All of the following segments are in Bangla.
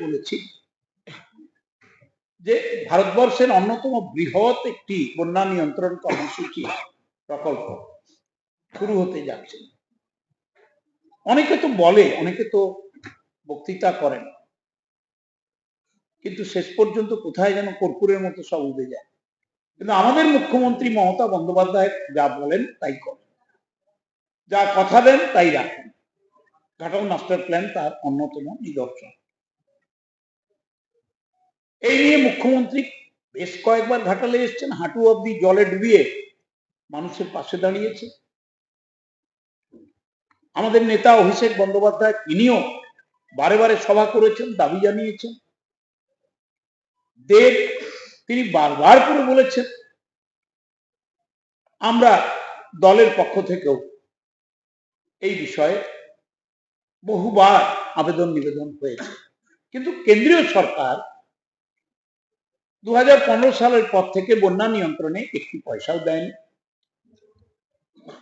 বলেছি যে ভারতবর্ষের অন্যতম বৃহৎ একটি বন্যা নিয়ন্ত্রণ কর্মসূচি প্রকল্প শুরু হতে যাচ্ছে। অনেকে তো বলে, অনেকে তো বক্তৃতা করেন। কিন্তু শেষ পর্যন্ত কোথায় যেন কর্পূরের মতো সব উঠে যায়। কিন্তু আমাদের মুখ্যমন্ত্রী মমতা বন্দ্যোপাধ্যায় যা বলেন তাই করেন। যা কথা দেন তাই রাখেন। ঘাটাল মাস্টার প্ল্যান তার অন্যতম নিদর্শন। এই নিয়ে মুখ্যমন্ত্রী বেশ কয়েকবার ঘাটালে এসছেন, হাঁটু অব্দি জলে ডুবিয়ে মানুষের পাশে দাঁড়িয়েছে। আমাদের নেতা অভিষেক বন্দ্যোপাধ্যায় তিনিও বারে বারে সভা করেছেন, দাবি জানিয়েছেন। দেব, তিনি বারবার করে বলেছেন, আমরা দলের পক্ষ থেকেও এই বিষয়ে বহুবার আবেদন নিবেদন হয়েছে। কিন্তু কেন্দ্রীয় সরকার দু হাজার পনেরো সালের পর থেকে বন্যা নিয়ন্ত্রণে একটি পয়সাও দেয়নি।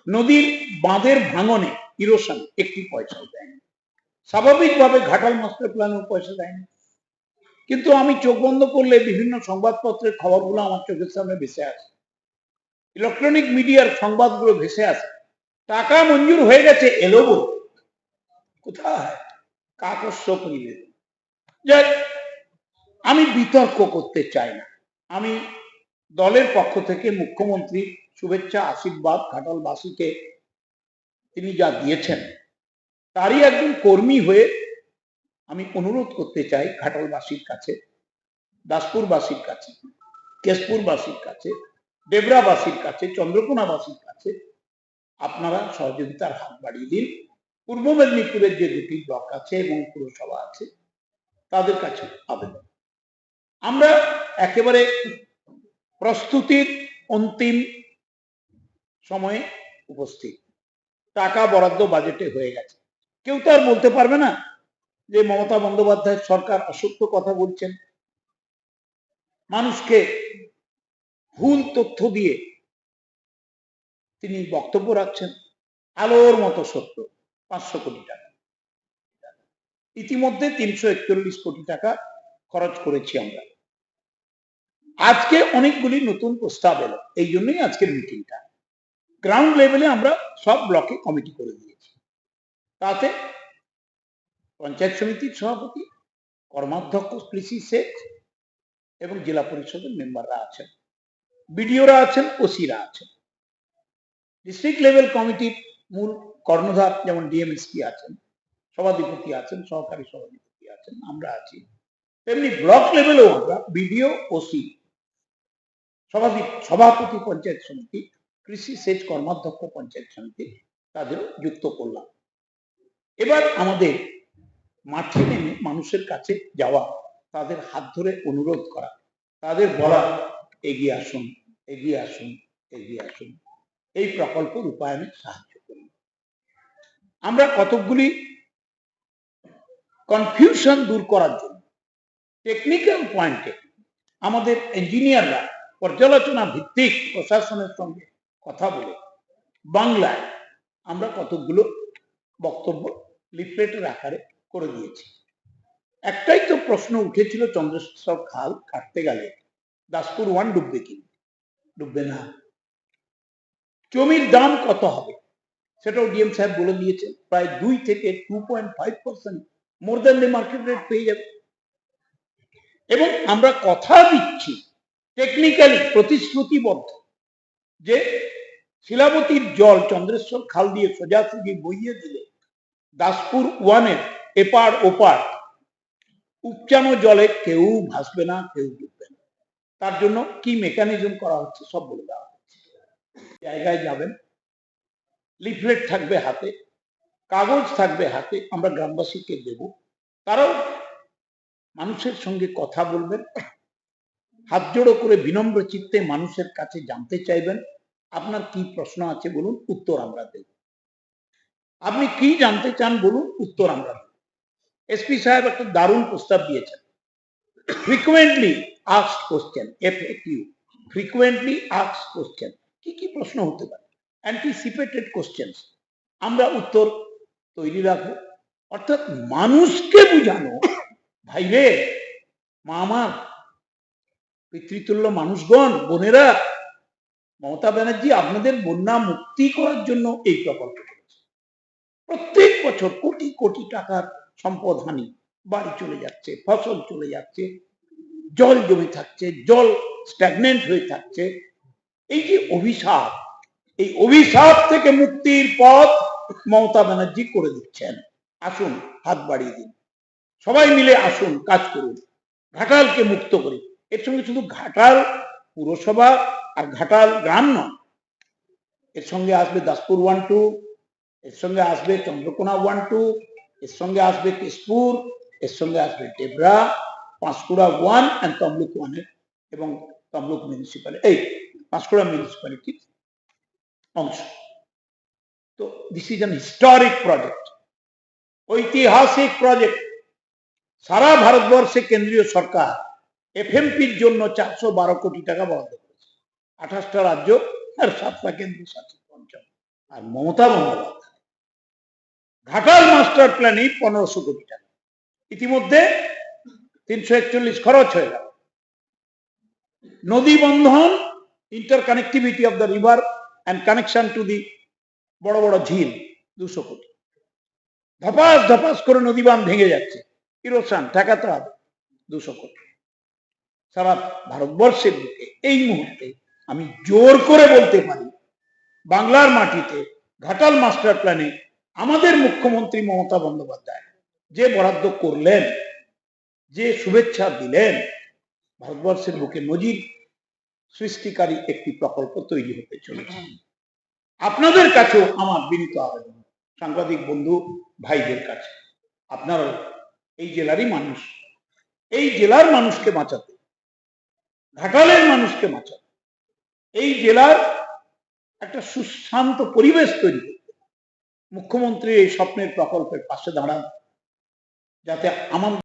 নদীর বাঁধের ভাঙনে ইরোশন একটি পয়সাও দেয়নি। স্বাভাবিকভাবে ঘাটাল মাস্টার প্ল্যানের পয়সা দেয়নি। কিন্তু আমি চোখ বন্ধ করলে বিভিন্ন সংবাদপত্রের খবরগুলো আমার চোখের সামনে ভেসে আসে। ইলেকট্রনিক মিডিয়ার সংবাদগুলো ভেসে আসে। টাকা মঞ্জুর হয়ে গেছে এলো বলে কোথায়? কাকস্য নিবেদন যাক আমি বিতর্ক করতে চাই না। আমি দলের পক্ষ থেকে মুখ্যমন্ত্রী শুভেচ্ছা, আশীর্বাদ ঘাটালবাসীকে তিনি যা দিয়েছেন, তারই একজন কর্মী হয়ে আমি অনুরোধ করতে চাই ঘাটালবাসীর কাছে, দাসপুরবাসীর কাছে, কেশপুরবাসীর কাছে ডেবরাবাসীর কাছে, চন্দ্রকোনাবাসীর কাছে আপনারা সহযোগিতার হাত বাড়িয়ে দিন। পূর্ব মেদিনীপুরের যে দুটি ব্লক আছে এবং পুরসভা আছে, তাদের কাছে আবেদন। আমরা একেবারে প্রস্তুতির অন্তিম সময়ে উপস্থিত। টাকা বরাদ্দ বাজেটে হয়ে গেছে। কেউ তো আর বলতে পারবে না যে মমতা বন্দ্যোপাধ্যায় সরকার অসত্য কথা বলছেন। মানুষকে ভুল তথ্য দিয়ে তিনি বক্তব্য রাখছেন। আলোর মতো সত্য, পাঁচশো কোটি টাকা। ইতিমধ্যে তিনশো একচল্লিশ কোটি টাকা খরচ করেছি আমরা। আজকে অনেকগুলি নতুন প্রস্তাব এলো, এই জন্যই আজকের মিটিংটা গ্রাউন্ড লেভেলে আমরা সব ব্লকে কমিটি করে দিয়েছি। তাতে পঞ্চায়েত সমিতির সভাপতি, কর্মাধ্যক্ষ, কৃষি শেখ এবং জেলা পরিষদের মেম্বাররা আছেন। বিডিওরা আছেন, ওসিরা আছেন। ডিস্ট্রিক্ট লেভেল কমিটির মূল কর্ণধার যেমন ডিএমএসপি আছেন, সভাধিপতি আছেন, সহকারী সভাধিপতি আছেন, আমরা আছি। তেমনি ব্লক লেভেলেও আমরা বিডিও ওসি সভাপতি সভাপতি পঞ্চায়েত সমিতি, কৃষি সেচ কর্মাধ্যক্ষ পঞ্চায়েত সমিতি তাদেরও যুক্ত করলাম। এবার আমাদের মাঠে নেমে মানুষের কাছে যাওয়া, তাদের হাত ধরে অনুরোধ করা, তাদের বলা, এগিয়ে আসুন এগিয়ে আসুন এগিয়ে আসুন। এই প্রকল্প রূপায়ণে সাহায্য করুন। আমরা কতকগুলি কনফিউশন দূর করার জন্য টেকনিক্যাল পয়েন্টে আমাদের ইঞ্জিনিয়াররা পর্যালোচনা ভিত্তিক প্রশাসনের সঙ্গে কথা বলে বাংলায় আমরা কতগুলো বক্তব্য লিফলেটের আকারে করে দিয়েছি। একটাই তো প্রশ্ন উঠেছিল চন্দ্রেশ্বর খাল কাটতে গেলে দাসপুর ওয়ান ডুববে কি? ডুববে না। জমির দাম কত হবে? সেটাও ডিএম সাহেব বলে দিয়েছেন, প্রায় দুই থেকে two point five percent more than the market rate পেয়ে যাবে। এবং আমরা কথা দিচ্ছি টেকনিক্যালি প্রতিশ্রুতিবদ্ধ যে শিলাবতীর জল চন্দ্রেশ্বর খাল দিয়ে সোজাসুজি বইয়ে দিলে দাসপুর ওয়ানের এপার ওপার উপচানো জলে কেউ ভাসবে না, কেউ ডুববে না। তার জন্য কি মেকানিজম করা হচ্ছে সব বলে দেওয়া হচ্ছে। জায়গায় যাবেন লিফলেট থাকবে হাতে, কাগজ থাকবে হাতে, আমরা গ্রামবাসীকে দেব। তারাও মানুষের সঙ্গে কথা বলবেন, হাত জোড়ো করে বিনম্র চিত্তে মানুষের কাছে জানতে চাইবেন, আপনার কি প্রশ্ন আছে বলুন, উত্তর আমরা দেব। আপনি কি জানতে চান বলুন, উত্তর আমরা দেব। এসপি সাহেব একটা দারুণ প্রস্তাব দিয়েছেন। Frequently আক্স question F Q frequently আক্স question কি কি প্রশ্ন হতে পারে? অ্যান্টিসিপেটেড কোশ্চেন আমরা উত্তর তৈরি রাখব। অর্থাৎ মানুষকে বুঝানো ভাই রে, মা আমার, পিতৃতুল্য মানুষগণ, বোনেরা, মমতা ব্যানার্জি আপনাদের বন্যা মুক্তি করার জন্য এই প্রকল্প করেছে। প্রত্যেক বছর কোটি কোটি টাকার সম্পদ হানি, বাড়ি চলে যাচ্ছে, ফসল চলে যাচ্ছে, জল জমে থাকছে, জল স্ট্যাগনেন্ট হয়ে থাকছে। এই যে অভিশাপ, এই অভিশাপ থেকে মুক্তির পথ মমতা ব্যানার্জি করে দিচ্ছেন। আসুন, হাত বাড়িয়ে দিন। সবাই মিলে আসুন, কাজ করুন, ঘাটালকে মুক্ত করি এর সঙ্গে শুধু ঘাটাল পুরসভা আর ঘাটাল গ্রাম নয়, এর সঙ্গে আসবে দাসপুর ওয়ান টু, এর সঙ্গে আসবে চন্দ্রকোনা ওয়ান টু, এর সঙ্গে আসবে কেশপুর এর সঙ্গে আসবে ডেবরা, পাঁশকুড়া ওয়ান অ্যান্ড তমলুক ওয়ানের এবং তমলুক মিউনিসিপ্যালিটি এই পাঁশকুড়া মিউনিসিপ্যালিটি অংশ। তো this is an historic project ঐতিহাসিক প্রজেক্ট সারা ভারতবর্ষে কেন্দ্রীয় সরকার এফএমপির জন্য চারশো বারো কোটি টাকা বরাদ্দ করেছে। আঠাশটা রাজ্য আর সাতটা কেন্দ্র শাসিত অঞ্চল। আর মমতা বন্দ্যোপাধ্যায়। ঘাটাল মাস্টার প্ল্যানে পনেরোশো কোটি টাকা। ইতিমধ্যে তিনশো একচল্লিশ খরচ হয়ে গেল। নদী বন্ধন inter connectivity of the river and connection to the বড় বড় ঝিল, দুশো কোটি। ধপাস ধপাস করে নদী বাঁধ ভেঙে যাচ্ছে। ইরোশন ঠেকাতে হবে দুশো কোটি। সারা ভারতবর্ষের বুকে এই মুহূর্তে আমি জোর করে বলতে পারি, বাংলার মাটিতে ঘাটাল মাস্টার প্ল্যানে আমাদের মুখ্যমন্ত্রী মমতা বন্দ্যোপাধ্যায় যে বরাদ্দ করলেন, যে শুভেচ্ছা দিলেন, ভারতবর্ষের বুকে নজির সৃষ্টিকারী একটি প্রকল্প তৈরি হতে চলেছে। আপনাদের কাছেও আমার বিনীত আবেদন। সাংবাদিক বন্ধু, ভাইদের কাছে। আপনারা এই জেলারই মানুষ। এই জেলার মানুষকে বাঁচাতে ঘাটালের মানুষকে বাঁচাতে, এই জেলার একটা সুশান্ত পরিবেশ তৈরি করতে, মুখ্যমন্ত্রী এই স্বপ্নের প্রকল্পের পাশে দাঁড়ান, যাতে আমার